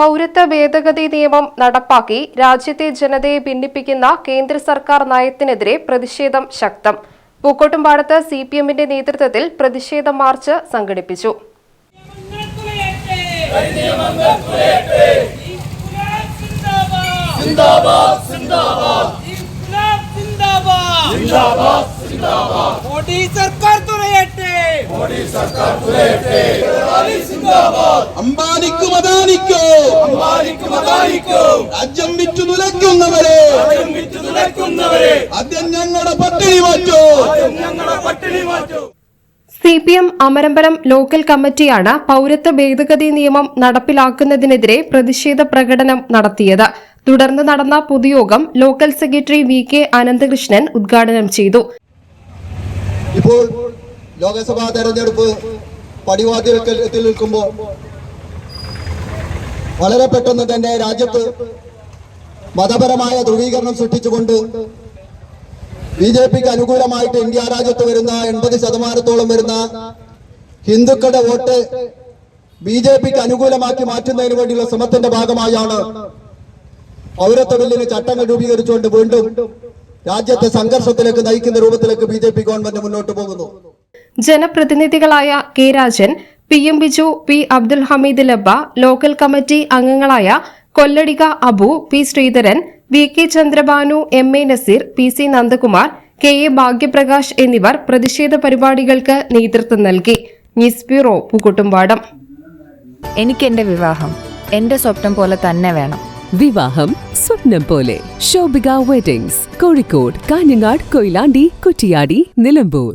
പൗരത്വ ഭേദഗതി നിയമം നടപ്പാക്കി രാജ്യത്തെ ജനതയെ ഭിന്നിപ്പിക്കുന്ന കേന്ദ്ര സർക്കാർ നയത്തിനെതിരെ പ്രതിഷേധം ശക്തം. പൂക്കോട്ടുംപാടത്ത് സി പി എമ്മിന്റെ നേതൃത്വത്തിൽ പ്രതിഷേധ മാർച്ച് സംഘടിപ്പിച്ചു. സർക്കാർ അദാനിക്കോ രാജ്യം വിറ്റു തുലയ്ക്കുന്നവരെ. ആദ്യം ഞങ്ങളുടെ പട്ടിണി മാറ്റോ. ഞങ്ങളെ പട്ടിണി മാറ്റൂ. C P M Amarambalam local കമ്മിറ്റിയാണ് പൌരത്വ ഭേദഗതി നിയമം നടപ്പിലാക്കുന്നതിനെതിരെ പ്രതിഷേധ പ്രകടനം നടത്തിയത്. തുടർന്ന് നടന്ന പൊതുയോഗം local secretary V K Ananthakrishnan ഉദ്ഘാടനം ചെയ്തു. ഇപ്പോൾ ലോകസഭാ തെരഞ്ഞെടുപ്പ് പടിവാതിൽക്കൽ എത്തി നിൽക്കുമ്പോൾ വളരെ പെട്ടെന്ന് തന്നെ രാജ്യത്ത് മതപരമായ ധ്രുവീകരണം സൃഷ്ടിച്ചുകൊണ്ട് ബി ജെ പിക്ക് അനുകൂലമായിട്ട് ഇന്ത്യ രാജ്യത്ത് വരുന്ന എൺപത് ശതമാനത്തോളം വരുന്ന ഹിന്ദുക്കളുടെ വോട്ട് ബി ജെ പിക്ക് അനുകൂലമാക്കി മാറ്റുന്നതിന് വേണ്ടിയുള്ള ശ്രമത്തിന്റെ ഭാഗമായാണ് പൗരത്വ ബില്ലിന് ചട്ടങ്ങൾ രൂപീകരിച്ചുകൊണ്ട് വീണ്ടും രാജ്യത്തെ സംഘർഷത്തിലേക്ക് നയിക്കുന്ന രൂപത്തിലേക്ക് ബി ഗവൺമെന്റ് മുന്നോട്ട് പോകുന്നു. ജനപ്രതിനിധികളായ K Rajan P M Biju P Abdul Hameed Labba local committee അംഗങ്ങളായ Kolladika Abu P Sreedharan V K Chandrabhanu M A Naseer P C Nandakumar K A Bhagyaprakash എന്നിവർ പ്രതിഷേധ പരിപാടികൾക്ക് നേതൃത്വം നൽകി. News bureau Pookkottumpadam. എനിക്ക് എന്റെ വിവാഹം എന്റെ സ്വപ്നം പോലെ തന്നെ വേണം. വിവാഹം സ്വപ്നം പോലെ. ഷോബിക വെഡിങ്സ് കോഴിക്കോട് കാഞ്ഞങ്ങാട് കൊയിലാണ്ടി കുറ്റിയാടി നിലമ്പൂർ.